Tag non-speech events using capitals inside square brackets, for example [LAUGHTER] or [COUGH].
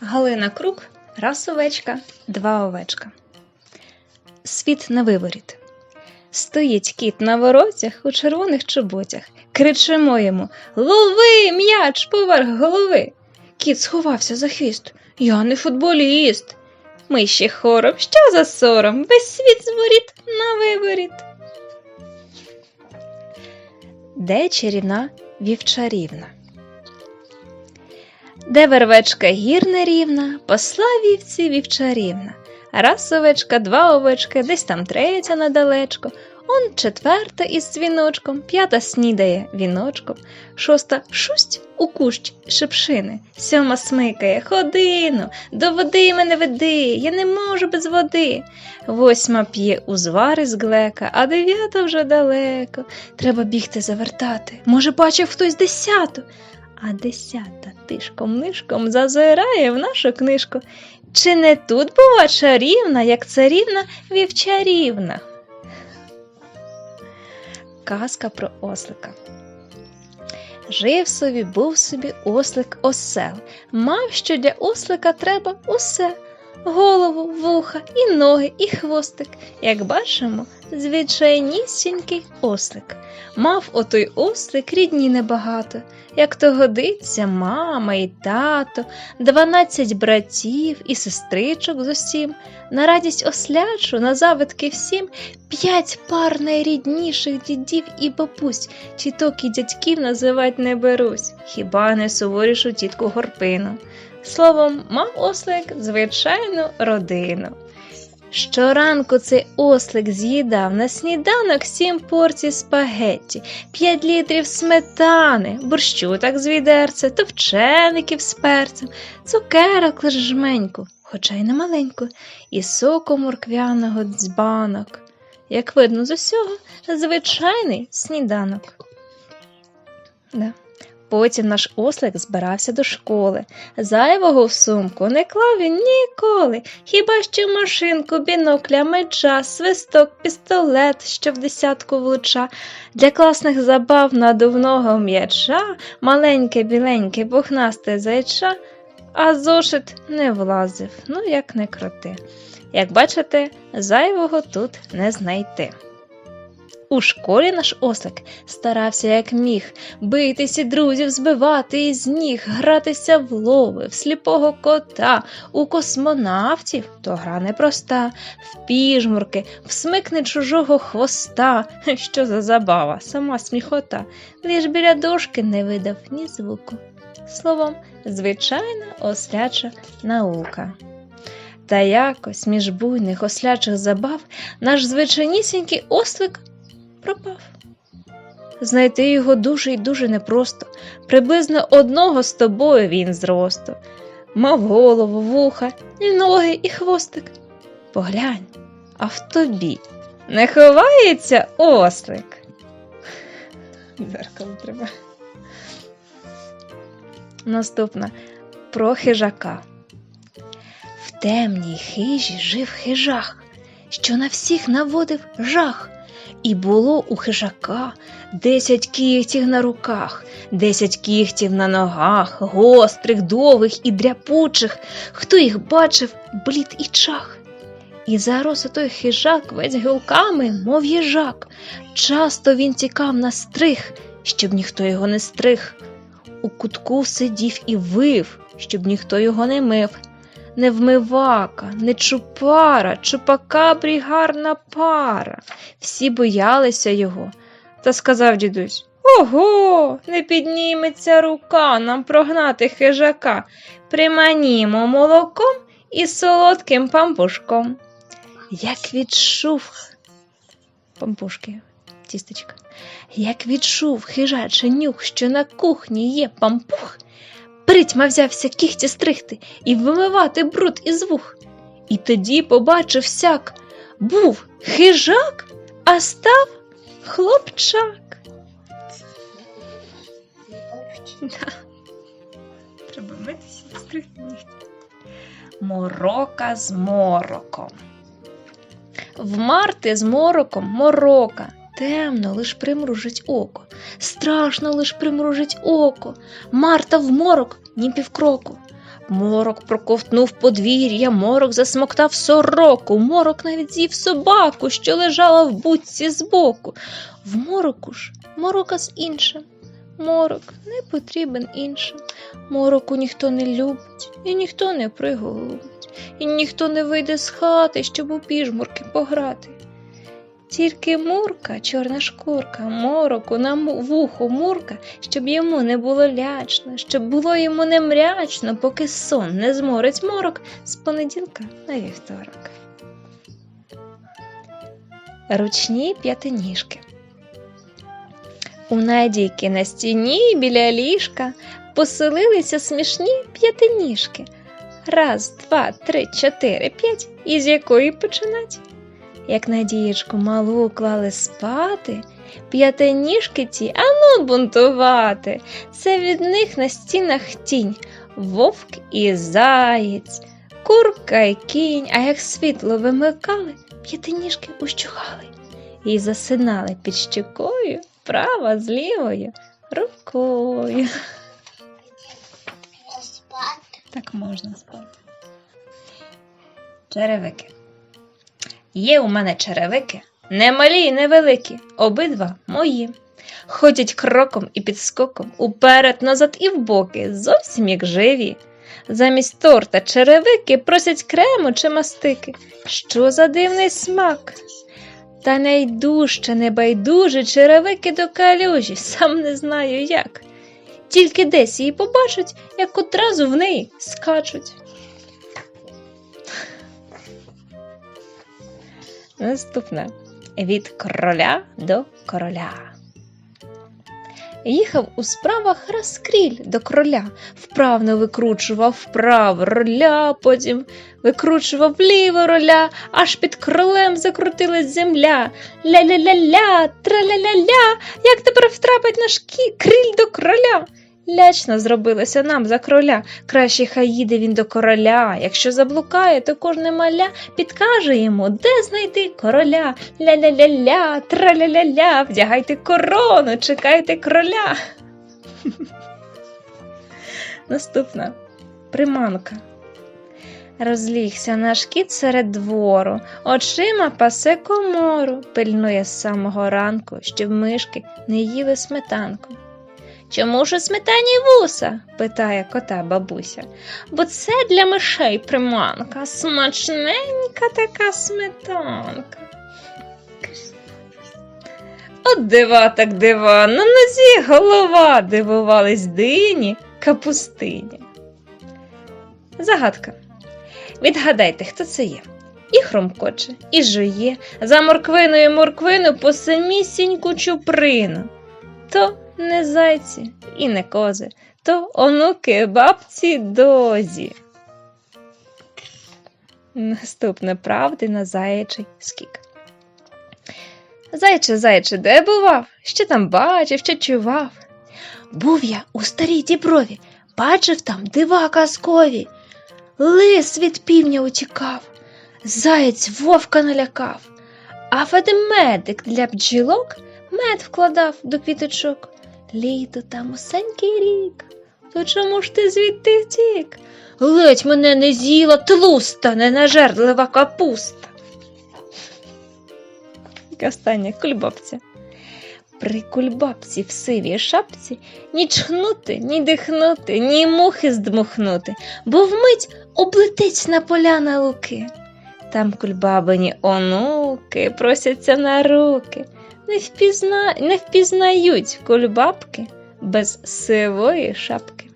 Галина Крук, раз овечка, два овечка. Світ на виворіт. Стоїть кіт на воротях у червоних чоботях. Кричимо йому Лови, м'яч поверх голови. Кіт сховався за хвіст. Я не футболіст. Ми ще хором, що за сором? Весь світ з воріт на виворіт. Де чарівна вівчарівна? Де вервечка гір нерівна, посла вівці вівчарівна. Раз овечка, два овечки, десь там третя недалечко. Он четверта із дзвіночком, п'ята снідає віночком, шоста шусть у кущ шипшини, сьома смикає ходину, до води мене веди, я не можу без води. Восьма п'є узвари з глека, а дев'ята вже далеко. Треба бігти завертати. Може, бачив хтось десяту. А десята тишком нишком зазирає в нашу книжку. Чи не тут була чарівна, як царівна вівчарівна? Казка про ослика. Жив собі, був собі ослик осел. Мав, що для ослика треба усе голову, вуха, і ноги, і хвостик. Як бачимо, звичайнісінький ослик. Мав отой ослик рідні небагато, як то годиться мама і тато, дванадцять братів і сестричок з усім, на радість ослячу, на завидки всім, п'ять пар найрідніших дідів і бабусь, тіток і дядьків називать не берусь, хіба не суворішу тітку горпину. Словом, мав ослик звичайну родину. Щоранку цей ослик з'їдав на сніданок сім порцій спагетті, п'ять літрів сметани, борщу так з відерця, товчеників з перцем, цукерок лиш жменьку, хоча й не маленьку, і соку морквяного дзбанок. Як видно з усього, звичайний сніданок. Да. Потім наш ослик збирався до школи. Зайвого в сумку не клав він ніколи. Хіба що машинку, бінокля, меча, свисток, пістолет, що в десятку влуча. Для класних забав надувного м'яча, маленьке, біленьке, пухнасте зайча, а зошит не влазив, ну як не крути. Як бачите, зайвого тут не знайти. У школі наш ослик старався як міг битися друзів, збивати із ніг, гратися в лови, в сліпого кота, у космонавтів то гра непроста, в піжмурки, в смикне чужого хвоста. [LAUGHS] Що за забава, сама сміхота, лиш біля дошки не видав ні звуку. Словом, звичайна осляча наука. Та якось між буйних ослячих забав наш звичайнісінький ослик пропав. Знайти його дуже й дуже непросто. Приблизно одного з тобою він зросту. Мав голову, вуха, і ноги, і хвостик. Поглянь, а в тобі не ховається ослик. Дзеркало треба. Наступна про хижака. В темній хижі жив хижах, що на всіх наводив жах. І було у хижака десять кігтів на руках, десять кігтів на ногах, гострих, довгих і дряпучих. Хто їх бачив, блід і чах. І зарос той хижак весь гілками, мов їжак. Часто він тікав на стриг, щоб ніхто його не стриг. У кутку сидів і вив, щоб ніхто його не мив. Не вмивака, не чупара, чупакабрі гарна пара. Всі боялися його. Та сказав дідусь Ого, не підніметься рука нам прогнати хижака. Приманімо молоком і солодким пампушком. Як відчув пампушки, тістечка, як відчув хижачий нюх, що на кухні є пампух, Притьма взявся кігті стригти і вимивати бруд із вух. І тоді побачив сяк був хижак, а став хлопчак. Треба митися стригти нігті. Морока з мороком. В Марти з мороком морока. Темно лиш примружить око, страшно лиш примружить око. Марта в морок ні півкроку. Морок проковтнув подвір'я, морок засмоктав сороку, морок навіть з'їв собаку, що лежала в будці збоку. В мороку ж морока з іншим. Морок не потрібен іншим. Мороку ніхто не любить, і ніхто не приголубить, і ніхто не вийде з хати, щоб у піжмурки пограти. Тільки мурка, чорна шкурка, мороку на вухо мурка, щоб йому не було лячно, щоб було йому не мрячно, поки сон не зморить морок з понеділка на вівторок. Ручні п'ятиніжки. У Надійки на стіні біля ліжка поселилися смішні п'ятиніжки. Раз, два, три, чотири, п'ять. І з якої починать? Як Надієчку малу клали спати, п'ятиніжки ті, ану бунтувати. Це від них на стінах тінь, вовк і заєць, курка й кінь, а як світло вимикали, п'ятиніжки ущухали і засинали під щекою права з лівою рукою. Так можна спати. Черевики. Є у мене черевики, не малі і невеликі, обидва мої. Ходять кроком і підскоком, уперед, назад і вбоки, зовсім як живі. Замість торта черевики просять крему чи мастики. Що за дивний смак? Та найдужче, небайдуже черевики до калюжі, сам не знаю як. Тільки десь її побачать, як одразу в неї скачуть. Наступне від короля до короля. Їхав у справах розкріль до короля, вправно викручував вправо роля, потім викручував вліво роля, аж під кролем закрутилась земля. Ля-ля-ля-ля, тра-ля-ля-ля, як тепер втрапить наш криль до короля? Лячно зробилося нам за короля. Краще хай їде він до короля. Якщо заблукає, то кожне маля підкаже йому, де знайти короля. Ля-ля-ля-ля, тра-ля-ля-ля, вдягайте корону, чекайте короля. [LAUGHS] Наступна приманка. Розлігся наш кіт серед двору, очима пасе комору, пильнує з самого ранку, щоб мишки не їли сметанку. Чому ж у сметані вуса? питає кота бабуся. Бо це для мишей приманка, смачненька така сметанка. От дива так дива, на нозі голова дивувались дині капустині. Загадка. Відгадайте, хто це є. І хромкоче, і жує, за морквиною морквину по самісіньку чуприну. То не зайці і не кози, то онуки бабці дозі. Наступне правди на заячий скік. Зайче, зайче, де бував? Що там бачив, що чував? Був я у старій діброві, бачив там дива казкові. Лис від півня утікав, заєць вовка налякав, а ведмедик для бджілок мед вкладав до квіточок. Літо там усенький рік. То чому ж ти звідти втік? Ледь мене не з'їла тлуста, ненажерлива капуста. Остання кульбабця. При кульбабці в сивій шапці ні чхнути, ні дихнути, ні мухи здмухнути, бо вмить облетить на поля на луки. Там кульбабині онуки просяться на руки не, впізна... не впізнають кульбабки без сивої шапки.